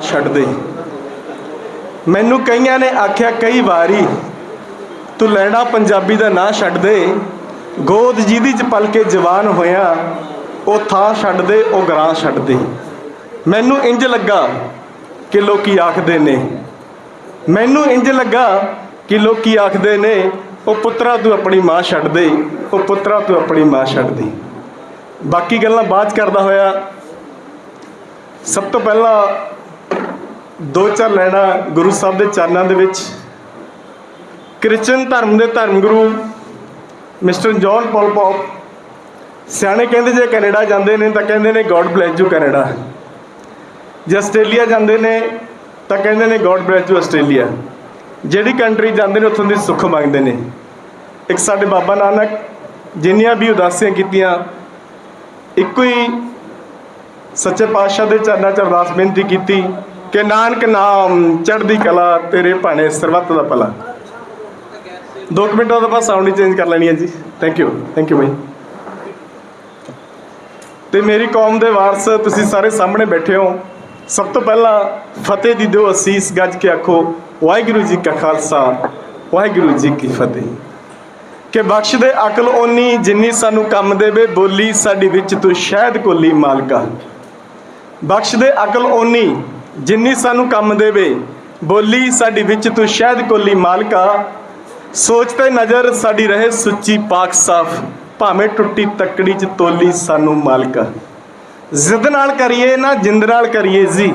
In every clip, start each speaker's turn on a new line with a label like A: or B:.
A: ਛੱਡ ਦੇ। ਮੈਨੂੰ ਕਈਆਂ ਨੇ ਆਖਿਆ ਕਈ ਵਾਰੀ, ਤੂੰ ਲੈਣਾ ਪੰਜਾਬੀ ਦਾ ਨਾਂ ਛੱਡ ਦੇ। ਗੋਦ ਜਿਹਦੀ ਚ ਪਲ ਕੇ ਜਵਾਨ ਹੋਇਆ, ਉਹ ਥਾਂ ਛੱਡ ਦੇ, ਉਹ ਗਰਾਂ ਛੱਡ ਦੇ। ਮੈਨੂੰ ਇੰਜ ਲੱਗਾ ਕਿ ਲੋਕੀ ਆਖਦੇ ਨੇ। ਮੈਨੂੰ ਇੰਜ ਲੱਗਾ ਕਿ ਲੋਕੀ ਆਖਦੇ ਨੇ, ਉਹ ਪੁੱਤਰਾ ਤੂੰ ਆਪਣੀ ਮਾਂ ਛੱਡ ਦੇ, ਉਹ ਪੁੱਤਰਾ ਤੂੰ ਆਪਣੀ ਮਾਂ ਛੱਡ ਦੇ। ਬਾਕੀ ਗੱਲਾਂ ਬਾਅਦ 'ਚ ਕਰਦਾ ਹੋਇਆ। ਸਭ ਤੋਂ ਪਹਿਲਾਂ ਦੋ ਚਾਰ ਲੈਣਾ ਗੁਰੂ ਸਾਹਿਬ ਦੇ ਚਰਨਾਂ ਦੇ ਵਿੱਚ ਕ੍ਰਿਸਚਨ ਧਰਮ ਦੇ ਧਰਮ ਗੁਰੂ ਮਿਸਟਰ ਜੌਨ ਪੌਲ ਪੌਪ ਸਿਆਣੇ ਕਹਿੰਦੇ ਜੇ ਕੈਨੇਡਾ ਜਾਂਦੇ ਨੇ ਤਾਂ ਕਹਿੰਦੇ ਨੇ ਗੋਡ ਬlesਸ ਯੂ ਕੈਨੇਡਾ। ਜੇ ਆਸਟ੍ਰੇਲੀਆ ਜਾਂਦੇ ਨੇ ਤਾਂ ਕਹਿੰਦੇ ਨੇ ਗੋਡ ਬlesਸ ਯੂ ਆਸਟ੍ਰੇਲੀਆ। ਜਿਹੜੀ ਕੰਟਰੀ ਜਾਂਦੇ ਨੇ ਉੱਥੋਂ ਦੀ ਸੁੱਖ ਮੰਗਦੇ ਨੇ। ਇੱਕ ਸਾਡੇ ਬਾਬਾ ਨਾਨਕ ਜਿੰਨੀਆਂ ਵੀ ਉਦਾਸੀਆਂ ਕੀਤੀਆਂ, ਇੱਕੋ ਹੀ ਸੱਚੇ ਪਾਤਸ਼ਾਹ ਦੇ ਚਰਨਾਂ 'ਚ ਅਰਦਾਸ ਬੇਨਤੀ ਕੀਤੀ ਕਿ ਨਾਨਕ ਨਾਮ ਚੜ੍ਹਦੀ ਕਲਾ, ਤੇਰੇ ਭਾਣੇ ਸਰਬੱਤ ਦਾ ਭਲਾ। ਦੋ ਕੁ ਮਿੰਟਾਂ ਦਾ ਬਾਅਦ ਸਾਊਂਡ ਹੀ ਚੇਂਜ ਕਰ ਲੈਣੀ ਹੈ ਜੀ। ਥੈਂਕ ਯੂ ਥੈਂਕ ਯੂ ਬਾਈ। ਤੇ ਮੇਰੀ ਕੌਮ ਦੇ ਵਾਰਸ, ਤੁਸੀਂ ਸਾਰੇ ਸਾਹਮਣੇ ਬੈਠੇ ਹੋ। ਸਭ ਤੋਂ ਪਹਿਲਾਂ ਫਤਿਹ ਦੀ ਦਿਓ ਅਸੀਸ, ਗੱਜ ਕੇ ਆਖੋ, ਵਾਹਿਗੁਰੂ ਜੀ ਕਾ ਖਾਲਸਾ, ਵਾਹਿਗੁਰੂ ਜੀ ਕੀ ਫਤਿਹ। ਕਿ ਬਖਸ਼ ਦੇ ਅਕਲ ਓਨੀ ਜਿੰਨੀ ਸਾਨੂੰ ਕੰਮ ਦੇਵੇ, ਬੋਲੀ ਸਾਡੀ ਵਿੱਚ ਤੂੰ ਸ਼ਾਇਦ ਕੋਲੀ ਮਾਲਕਾ। ਬਖਸ਼ ਦੇ ਅਕਲ ਓਨੀ ਜਿੰਨੀ ਸਾਨੂੰ ਕੰਮ ਦੇਵੇ, ਬੋਲੀ ਸਾਡੀ ਵਿੱਚ ਤੂੰ ਸ਼ਹਿਦ ਕੋਲੀ ਮਾਲਕਾ ਸੋਚ ਤੇ ਨਜ਼ਰ ਸਾਡੀ ਰਹੇ ਸੁੱਚੀ ਪਾਕ ਸਾਫ਼, ਭਾਵੇਂ ਟੁੱਟੀ ਤੱਕੜੀ ਚ ਤੋਲੀ ਸਾਨੂੰ ਮਾਲਕਾ। ਜ਼ਿੱਦ ਨਾਲ ਕਰੀਏ ਨਾ, ਜਿੰਦ ਨਾਲ ਕਰੀਏ ਜੀ।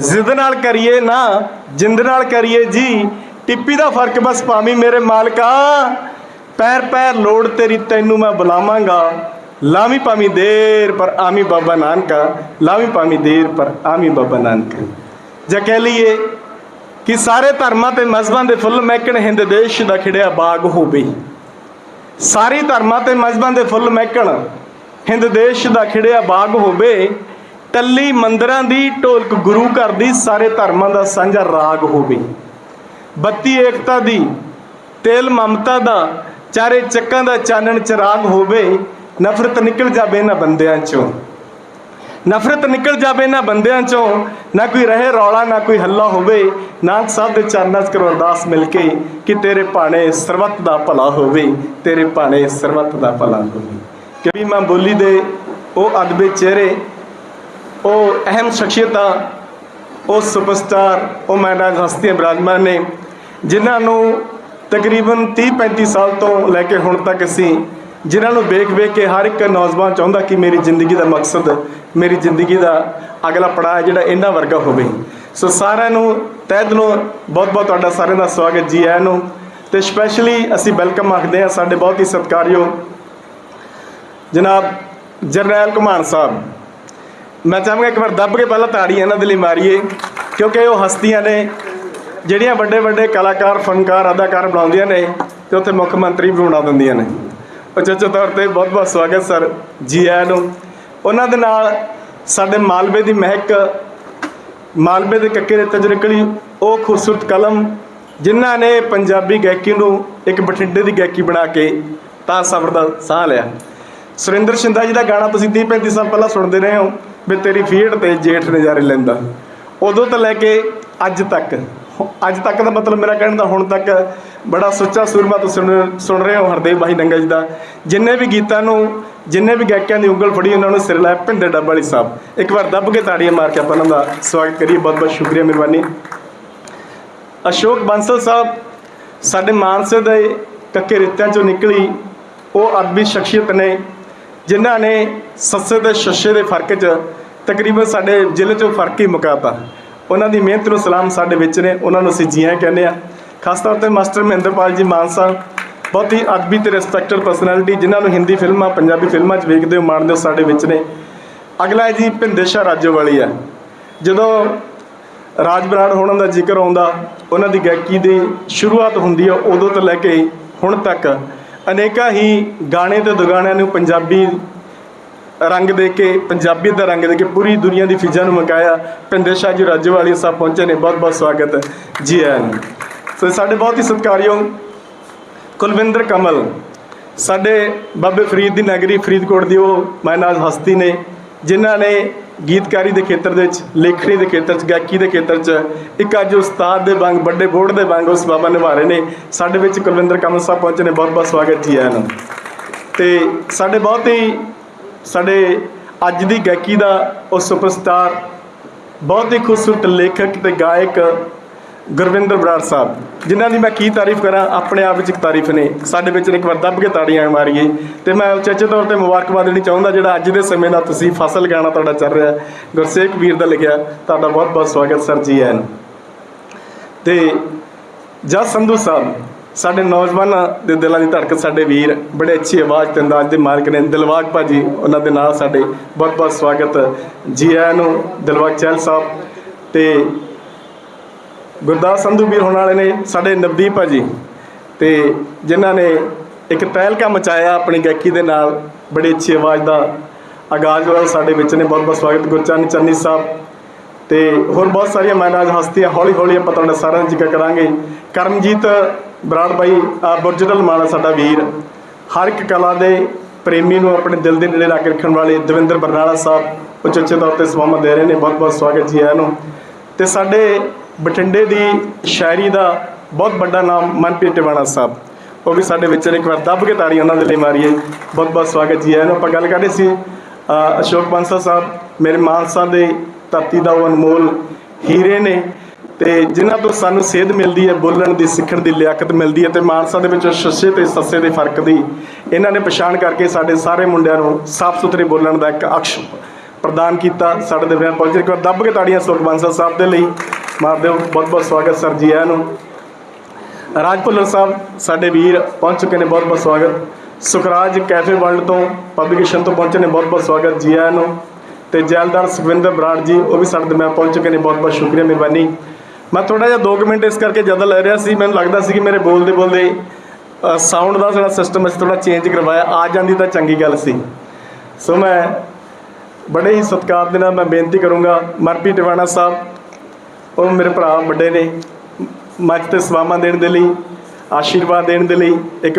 A: ਜ਼ਿੱਦ ਨਾਲ ਕਰੀਏ ਨਾ, ਜਿੰਦ ਨਾਲ ਕਰੀਏ ਜੀ। ਟਿੱਪੀ ਦਾ ਫ਼ਰਕ ਬਸ ਪਾਵੀਂ ਮੇਰੇ ਮਾਲਕਾ ਪੈਰ ਪੈਰ ਲੋੜ ਤੇਰੀ ਤੈਨੂੰ ਮੈਂ ਬੁਲਾਵਾਂਗਾ। ਲਾਵੀਂ ਪਾਵੀਂ ਦੇਰ ਪਰ ਆਮੀ ਬਾਬਾ ਨਾਨਕਾ ਲਾਵੀਂ ਪਾਵੀਂ ਦੇਰ ਪਰ ਆਮੀ ਬਾਬਾ ਨਾਨਕਾ ਜਾਂ ਕਹਿ ਲਈਏ ਕਿ ਸਾਰੇ ਧਰਮਾਂ ਤੇ ਮਜ਼ਹਬਾਂ ਦੇ ਫੁੱਲ ਮਹਿਕਣ ਹਿੰਦ ਦੇਸ਼ ਦਾ ਖਿੜਿਆ ਬਾਗ ਹੋਵੇ। ਸਾਰੇ ਧਰਮਾਂ ਤੇ ਮਜ਼ਹਬਾਂ ਦੇ ਫੁੱਲ ਮਹਿਕਣ ਹਿੰਦ ਦੇਸ਼ ਦਾ ਖਿੜਿਆ ਬਾਗ ਹੋਵੇ, ਟੱਲੀ ਮੰਦਰਾਂ ਦੀ ਢੋਲਕ ਗੁਰੂ ਘਰ ਦੀ ਸਾਰੇ ਧਰਮਾਂ ਦਾ ਸਾਂਝਾ ਰਾਗ ਹੋਵੇ। ਬੱਤੀ ਏਕਤਾ ਦੀ, ਤੇਲ ਮਮਤਾ ਦਾ, ਚਾਰੇ ਚੱਕਾਂ ਦਾ ਚਾਨਣ ਚਿਰਾਗ ਹੋਵੇ ਨਫ਼ਰਤ ਨਿਕਲ ਜਾਵੇ ਨਾ ਬੰਦਿਆਂ ਚੋਂ। ਨਫ਼ਰਤ ਨਿਕਲ ਜਾਵੇ ਨਾ ਬੰਦਿਆਂ ਚੋਂ, ਨਾ ਕੋਈ ਰਹੇ ਰੌਲਾ, ਨਾ ਕੋਈ ਹੱਲਾ ਹੋਵੇ ਨਾਨਕ ਸਾਹਿਬ ਦੇ ਚਰਨਾਂ 'ਚ ਕਰੋ ਅਰਦਾਸ ਮਿਲ ਕੇ ਕਿ ਤੇਰੇ ਭਾਣੇ ਸਰਬੱਤ ਦਾ ਭਲਾ ਹੋਵੇ, ਤੇਰੇ ਭਾਣੇ ਸਰਬੱਤ ਦਾ ਭਲਾ ਹੋਵੇ। ਕਿ ਮਾਂ ਬੋਲੀ ਦੇ ਉਹ ਅਦਬੇ ਚਿਹਰੇ, ਉਹ ਅਹਿਮ ਸ਼ਖਸੀਅਤਾਂ, ਉਹ ਸੁਪਰਸਟਾਰ, ਉਹ ਮਹਾਰਾਜ ਹਸਤੀਆਂ ਬਿਰਾਜਮਾਨ ਨੇ, ਜਿਨ੍ਹਾਂ ਨੂੰ ਤਕਰੀਬਨ 30 35 ਸਾਲ ਤੋਂ ਲੈ ਕੇ ਹੁਣ ਤੱਕ ਅਸੀਂ ਜਿਨ੍ਹਾਂ ਨੂੰ ਵੇਖ ਵੇਖ ਕੇ ਹਰ ਇੱਕ ਨੌਜਵਾਨ ਚਾਹੁੰਦਾ ਕਿ ਮੇਰੀ ਜ਼ਿੰਦਗੀ ਦਾ ਮਕਸਦ, ਮੇਰੀ ਜ਼ਿੰਦਗੀ ਦਾ ਅਗਲਾ ਪੜਾਅ ਜਿਹੜਾ ਇਹਨਾਂ ਵਰਗਾ ਹੋਵੇ। ਸੋ ਸਾਰਿਆਂ ਨੂੰ ਤਹਿ ਦਿਲੋਂ ਬਹੁਤ ਬਹੁਤ ਤੁਹਾਡਾ ਸਾਰਿਆਂ ਦਾ ਸਵਾਗਤ ਜੀ ਆਇਆਂ ਨੂੰ। ਤੇ ਸਪੈਸ਼ਲੀ ਅਸੀਂ ਵੈਲਕਮ ਆਖਦੇ ਹਾਂ ਸਾਡੇ ਬਹੁਤ ਹੀ ਸਤਿਕਾਰਯੋਗ ਜਨਾਬ ਜਰਨੈਲ ਕੁਮਾਰ ਸਾਹਿਬ। ਮੈਂ ਚਾਹਾਂਗਾ ਇੱਕ ਵਾਰ ਦੱਬ ਕੇ ਪਹਿਲਾਂ ਤਾੜੀ ਇਹਨਾਂ ਦੇ ਲਈ ਮਾਰੀਏ, ਕਿਉਂਕਿ ਉਹ ਹਸਤੀਆਂ ਨੇ ਜਿਹੜੀਆਂ ਵੱਡੇ ਵੱਡੇ ਕਲਾਕਾਰ, ਫਨਕਾਰ, ਅਦਾਕਾਰ ਬਣਾਉਂਦੀਆਂ ਨੇ ਤੇ ਉੱਥੇ ਮੁੱਖ ਮੰਤਰੀ ਵੀ ਬਣਾ ਦਿੰਦੀਆਂ ਨੇ। ਉਚੇਚੇ ਤੌਰ ਤੇ ਬਹੁਤ ਬਹੁਤ ਸਵਾਗਤ ਸਰ ਜੀ ਆਇਆਂ ਨੂੰ। ਉਹਨਾਂ ਦੇ ਨਾਲ ਸਾਡੇ ਮਾਲਵੇ ਦੀ ਮਹਿਕ, ਮਾਲਵੇ ਦੇ ਕੱਕੇ ਰੇਤਾਂ ਚ ਨਿਕਲੀ ਉਹ ਖੂਬਸੂਰਤ ਕਲਮ, ਜਿਨ੍ਹਾਂ ਨੇ ਪੰਜਾਬੀ ਗਾਇਕੀ ਨੂੰ ਇੱਕ ਬਠਿੰਡੇ ਦੀ ਗਾਇਕੀ ਬਣਾ ਕੇ ਤਾਂ ਸਬਰ ਦਾ ਸਾਹ ਲਿਆ। ਸੁਰਿੰਦਰ ਸ਼ਿੰਦਾ ਜੀ ਦਾ ਗਾਣਾ ਤੁਸੀਂ 30 35 ਸਾਲ ਪਹਿਲਾਂ ਸੁਣਦੇ ਰਹੇ ਹੋ, ਵੀ ਤੇਰੀ ਫੀਡ ਤੇ ਜੇਠ ਨਜ਼ਾਰੇ ਲੈਂਦਾ। ਉਦੋਂ ਤੋਂ ਲੈ ਕੇ ਅੱਜ ਤੱਕ ਅੱਜ ਤੱਕ ਦਾ ਮਤਲਬ ਮੇਰਾ ਕਹਿਣ ਦਾ ਹੁਣ ਤੱਕ ਬੜਾ ਸੁੱਚਾ ਸੂਰਮਾ ਤੁਸੀਂ ਸੁਣ ਸੁਣ ਰਹੇ ਹੋ ਹਰਦੇਵ ਭਾਈ ਨੰਗਾ ਜੀ ਦਾ। ਜਿੰਨੇ ਵੀ ਗੀਤਾਂ ਨੂੰ, ਜਿੰਨੇ ਵੀ ਗਾਇਕਾਂ ਦੀ ਉਂਗਲ ਫੜੀ ਉਹਨਾਂ ਨੂੰ ਸਿਰ ਲਾਇਆ ਭਿੰਦੇ ਡੱਬ ਵਾਲੀ ਸਾਹਿਬ ਇੱਕ ਵਾਰ ਦੱਬ ਕੇ ਤਾੜੀਆਂ ਮਾਰ ਕੇ ਆਪਾਂ ਉਹਨਾਂ ਦਾ ਸਵਾਗਤ ਕਰੀਏ। ਬਹੁਤ ਬਹੁਤ ਸ਼ੁਕਰੀਆ ਮਿਹਰਬਾਨੀ। ਅਸ਼ੋਕ ਬੰਸਲ ਸਾਹਿਬ, ਸਾਡੇ ਮਾਨਸੇ ਦੇ ਕੱਕੇ ਰਿੱਤਿਆਂ ਚੋਂ ਨਿਕਲੀ, ਉਹ ਅਦਬੀ ਸ਼ਖਸੀਅਤ ਨੇ, ਜਿਨ੍ਹਾਂ ਨੇ ਸੱਸੇ ਤੇ ਸ਼ੱਸ਼ੇ ਦੇ ਫ਼ਰਕ 'ਚ ਤਕਰੀਬਨ ਸਾਡੇ ਜ਼ਿਲ੍ਹੇ 'ਚੋਂ ਫ਼ਰਕ ਹੀ ਮੁਕਾਤਾ। ਉਹਨਾਂ ਦੀ ਮਿਹਨਤ ਨੂੰ ਸਲਾਮ ਸਾਡੇ ਵਿੱਚ ਨੇ, ਉਹਨਾਂ ਨੂੰ ਅਸੀਂ ਜੀਆਂ ਕਹਿੰਦੇ ਆ ਖਾਸ ਤੌਰ ਤੇ ਮਾਸਟਰ ਮਹਿੰਦਰਪਾਲ ਜੀ ਮਾਨ ਸਾਹਿਬ, ਬਹੁਤ ਹੀ ਅਦਬੀ ਤੇ ਰਿਸਪੈਕਟਡ ਪਰਸਨੈਲਿਟੀ ਜਿਨ੍ਹਾਂ ਨੂੰ ਹਿੰਦੀ ਫਿਲਮਾਂ, ਪੰਜਾਬੀ ਫਿਲਮਾਂ 'ਚ ਵੇਖਦੇ ਹੋ ਮਾਣਦੇ ਹੋ ਸਾਡੇ ਵਿੱਚ ਨੇ। ਅਗਲਾ ਹੈ ਜੀ ਭਿੰਦੇਸ਼ਾ ਰਾਜੋ ਵਾਲੀ ਆ ਜਦੋਂ ਰਾਜ ਬਰਾੜ ਹੋਣ ਦਾ ਜ਼ਿਕਰ ਆਉਂਦਾ, ਉਹਨਾਂ ਦੀ ਗਾਇਕੀ ਦੀ ਸ਼ੁਰੂਆਤ ਹੁੰਦੀ ਆ ਉਦੋਂ ਤੋਂ ਲੈ ਕੇ ਹੁਣ ਤੱਕ ਅਨੇਕਾਂ ਹੀ ਗਾਣੇ ਤੇ ਦੁਗਾਣਿਆਂ ਨੂੰ ਪੰਜਾਬੀ ਰੰਗ ਦੇ ਕੇ ਪੰਜਾਬੀਅਤ ਦਾ ਰੰਗ ਦੇ ਕੇ ਪੂਰੀ ਦੁਨੀਆ ਦੀ ਫਿਜ਼ਾ ਨੂੰ ਮਕਾਇਆ ਪਿੰਦੇ ਸ਼ਾਹ ਜੀ ਰਾਜੋਵਾਲੀ ਸਾਹਿਬ ਪਹੁੰਚੇ ਨੇ। ਬਹੁਤ ਬਹੁਤ ਸਵਾਗਤ ਹੈ। ਜੀ ਆਇਆਂ ਸੋ ਸਾਡੇ ਬਹੁਤ ਹੀ ਸਤਿਕਾਰਯੋਗ ਕੁਲਵਿੰਦਰ ਕਮਲ। ਸਾਡੇ ਬਾਬੇ ਫਰੀਦ ਦੀ ਨਗਰੀ ਫਰੀਦਕੋਟ ਦੀ, ਉਹ ਮਾਇਨਾਜ਼ ਹਸਤੀ ਨੇ, ਜਿਨ੍ਹਾਂ ਨੇ ਗੀਤਕਾਰੀ ਦੇ ਖੇਤਰ ਦੇ ਵਿੱਚ, ਲੇਖਣੀ ਦੇ ਖੇਤਰ 'ਚ ਗਾਇਕੀ ਦੇ ਖੇਤਰ 'ਚ ਇੱਕ ਅੱਜ ਉਸਤਾਦ ਦੇ ਵਾਂਗ, ਵੱਡੇ ਬੋਰਡ ਦੇ ਵਾਂਗ ਉਸ ਬਾਬਾ ਨਿਭਾ ਰਹੇ ਨੇ। ਸਾਡੇ ਵਿੱਚ ਕੁਲਵਿੰਦਰ ਕਮਲ ਸਾਹਿਬ ਪਹੁੰਚੇ ਨੇ। ਬਹੁਤ ਬਹੁਤ ਸਵਾਗਤ ਜੀ ਆਇਆਂ ਨੂੰ। ਤੇ ਸਾਡੇ ਬਹੁਤ ਹੀ ਸਾਡੇ ਅੱਜ ਦੀ ਗਾਇਕੀ ਦਾ ਉਹ ਸੁਪਰਸਟਾਰ ਬਹੁਤ ਹੀ ਖੂਬਸੂਰਤ ਲੇਖਕ ਤੇ ਗਾਇਕ ਗੁਰਵਿੰਦਰ ਬਰਾੜ ਸਾਹਿਬ, ਜਿਨ੍ਹਾਂ ਦੀ ਮੈਂ ਕੀ ਤਾਰੀਫ ਕਰਾਂ, ਆਪਣੇ ਆਪ ਵਿੱਚ ਇੱਕ ਤਾਰੀਫ ਨੇ। ਸਾਡੇ ਵਿੱਚ ਇੱਕ ਵਾਰ ਦੱਬ ਕੇ ਤਾੜੀਆਂ ਮਾਰੀਏ। ਤੇ ਮੈਂ ਉਚੇਚੇ ਤੌਰ ਤੇ ਮੁਬਾਰਕਬਾਦ ਦੇਣੀ ਚਾਹੁੰਦਾ, ਜਿਹੜਾ ਅੱਜ ਦੇ ਸਮੇਂ ਦਾ ਤੁਸੀਂ ਫਸਲ ਗਾਣਾ ਤੁਹਾਡਾ ਚੱਲ ਰਿਹਾ ਗੁਰਸੇਖ ਵੀਰ ਦਾ ਲਿਖਿਆ, ਤੁਹਾਡਾ ਬਹੁਤ ਬਹੁਤ ਸਵਾਗਤ, ਸਰ ਜੀ ਐਨ। ਨੂੰ ਤੇ ਜਸ ਸੰਧੂ ਸਾਹਿਬ ਸਾਡੇ ਨੌਜਵਾਨਾਂ ਦੇ ਦਿਲਾਂ ਦੀ ਧੜਕਨ ਸਾਡੇ ਵੀਰ, ਬੜੇ ਅੱਛੀ ਆਵਾਜ਼ ਤੇ ਅੰਦਾਜ਼ ਦੇ ਮਾਲਕ ਨੇ। ਦਿਲਵਾਗ ਭਾਜੀ, ਉਹਨਾਂ ਦੇ ਨਾਲ ਸਾਡੇ ਬਹੁਤ ਬਹੁਤ ਸਵਾਗਤ। ਜੀ ਆਇਆਂ ਨੂੰ ਦਿਲਵਾਗ ਚਹਿਲ ਸਾਹਿਬ ਤੇ ਗੁਰਦਾਸ ਸੰਧੂ ਵੀਰ ਹੋਣ ਵਾਲੇ ਨੇ ਸਾਡੇ ਨਵਦੀਪ ਭਾਜੀ ਤੇ ਜਿਨ੍ਹਾਂ ਨੇ ਇੱਕ ਤਹਿਲਕਾ ਮਚਾਇਆ ਆਪਣੀ ਗਾਇਕੀ ਦੇ ਨਾਲ। ਬੜੀ ਅੱਛੀ ਆਵਾਜ਼ ਦਾ ਆਗਾਜ਼ ਹੋਇਆ ਸਾਡੇ ਵਿੱਚ ਨੇ। ਬਹੁਤ ਬਹੁਤ ਸਵਾਗਤ। ਗੁਰਚਰਨ ਚੰਨੀ ਸਾਹਿਬ ਤੇ ਹੋਰ ਬਹੁਤ ਸਾਰੀਆਂ ਮਹਾਰਾਜ ਹਸਤੀਆਂ ਹੌਲੀ ਹੌਲੀ ਆਪਾਂ ਤੁਹਾਡਾ ਸਾਰਿਆਂ ਦਾ ਜ਼ਿਕਰ ਕਰਾਂਗੇ। ਕਰਮਜੀਤ ਬਰਾੜ ਬਾਈ, ਆ ਬੁਰਜਟਲ ਮਾਣਾ ਸਾਡਾ ਵੀਰ। ਹਰ ਇੱਕ ਕਲਾ ਦੇ ਪ੍ਰੇਮੀ ਨੂੰ ਆਪਣੇ ਦਿਲ ਦੇ ਨੇੜੇ ਰੱਖ ਰੱਖਣ ਵਾਲੇ ਦਵਿੰਦਰ ਬਰਨਾਲਾ ਸਾਹਿਬ ਉਚੇਚੇ ਤੌਰ ਤੇ ਸਵਾਮਾ ਦੇ ਰਹੇ ਨੇ। ਬਹੁਤ ਬਹੁਤ ਸਵਾਗਤ ਜੀ ਆਇਆਂ ਨੂੰ। ਤੇ ਸਾਡੇ ਬਠਿੰਡੇ ਦੀ ਸ਼ਾਇਰੀ ਦਾ ਬਹੁਤ ਵੱਡਾ ਨਾਮ ਮਨਪ੍ਰੀਤ ਟਿਵਾਣਾ ਸਾਹਿਬ। ਉਹ ਵੀ ਸਾਡੇ ਵਿੱਚ ਨੇ। ਇੱਕ ਵਾਰ ਦੱਬ ਕੇ ਤਾੜੀਆਂ ਉਹਨਾਂ ਦੇ ਲਈ ਮਾਰੀਏ। ਬਹੁਤ ਬਹੁਤ ਸਵਾਗਤ ਜੀ ਆਇਆਂ ਨੂੰ। ਆਪਾਂ ਗੱਲ ਕਰਦੇ ਸੀ ਅਸ਼ੋਕ ਬਾਂਸਲ ਸਾਹਿਬ, ਮੇਰੇ ਮਾਨਸਾ ਦੇ ਧਰਤੀ ਦਾ ਉਹ ਅਨਮੋਲ ਹੀਰੇ ਨੇ। ਤੇ ਜਿਨ੍ਹਾਂ ਤੋਂ ਸਾਨੂੰ ਸੇਧ ਮਿਲਦੀ ਹੈ, ਬੋਲਣ ਦੀ, ਸਿੱਖਣ ਦੀ ਲਿਆਕਤ ਮਿਲਦੀ ਹੈ ਤੇ ਮਾਨਸਾ ਦੇ ਵਿੱਚ ਸ਼ੱਸੇ ਤੇ ਸੱਸੇ ਦੇ ਫ਼ਰਕ ਦੀ ਇਹਨਾਂ ਨੇ ਪਛਾਣ ਕਰਕੇ ਸਾਡੇ ਸਾਰੇ ਮੁੰਡਿਆਂ ਨੂੰ ਸਾਫ਼ ਸੁਥਰੇ ਬੋਲਣ ਦਾ ਇੱਕ ਅਕਸ਼ ਪ੍ਰਦਾਨ ਕੀਤਾ, ਸਾਡੇ ਦੇ ਬਿਆਨ ਪਹੁੰਚੇ। ਇੱਕ ਵਾਰ ਦੱਬ ਕੇ ਤਾੜੀਆਂ ਅਸ਼ੋਕ ਬਾਂਸਲ ਸਾਹਿਬ ਦੇ ਲਈ। ਮਾਰ ਦਿਓ ਬਹੁਤ ਬਹੁਤ ਸਵਾਗਤ ਸਰ ਜੀ ਆਇਆਂ ਨੂੰ। ਰਾਜ ਭੁੱਲਰ ਸਾਹਿਬ, ਸਾਡੇ ਵੀਰ ਪਹੁੰਚ ਚੁੱਕੇ ਨੇ ਬਹੁਤ ਬਹੁਤ ਸਵਾਗਤ। ਸੁਖਰਾਜ ਕੈਫੇ ਵਰਲਡ ਤੋਂ, ਪਬਲਿਕੇਸ਼ਨ ਤੋਂ ਪਹੁੰਚੇ ਨੇ ਬਹੁਤ ਬਹੁਤ ਸਵਾਗਤ ਜੀ ਆਇਆਂ ਨੂੰ। ਤੇ ਜੈਲਦਾਰ ਸੁਖਵਿੰਦਰ ਬਰਾੜ ਜੀ, ਉਹ ਵੀ ਸਾਡੇ ਦਰਮਿਆਨ ਪਹੁੰਚ ਚੁੱਕੇ ਨੇ ਬਹੁਤ ਬਹੁਤ ਸ਼ੁਕਰੀਆ, ਮਿਹਰਬਾਨੀ। ਮੈਂ ਥੋੜਾ ਜਿਹਾ 2 ਮਿੰਟ ਇਸ ਕਰਕੇ ਜ਼ਿਆਦਾ ਲੈ ਰਿਹਾ ਸੀ, ਮੈਨੂੰ ਲੱਗਦਾ ਸੀ ਕਿ ਮੇਰੇ ਬੋਲਦੇ ਬੋਲਦੇ ਸਾਊਂਡ ਦਾ ਜਿਹੜਾ ਸਿਸਟਮ ਅਸੀਂ ਥੋੜਾ ਚੇਂਜ ਕਰਵਾਇਆ, ਆ ਜਾਂਦੀ ਤਾਂ ਚੰਗੀ ਗੱਲ ਸੀ। ਸੋ ਮੈਂ ਬੜੇ ਹੀ ਸਤਿਕਾਰ ਦੇ ਨਾਲ ਮੈਂ ਬੇਨਤੀ ਕਰੂੰਗਾ ਮਰਪੀ ਟਿਵਾਣਾ ਸਾਹਿਬ, ਉਹ ਮੇਰੇ ਭਰਾ ਵੱਡੇ ਨੇ ਮੱਚ ਤੇ ਸਵਾਮਾਂ ਦੇਣ ਦੇ ਲਈ, ਆਸ਼ੀਰਵਾਦ ਦੇਣ ਦੇ ਲਈ, ਇੱਕ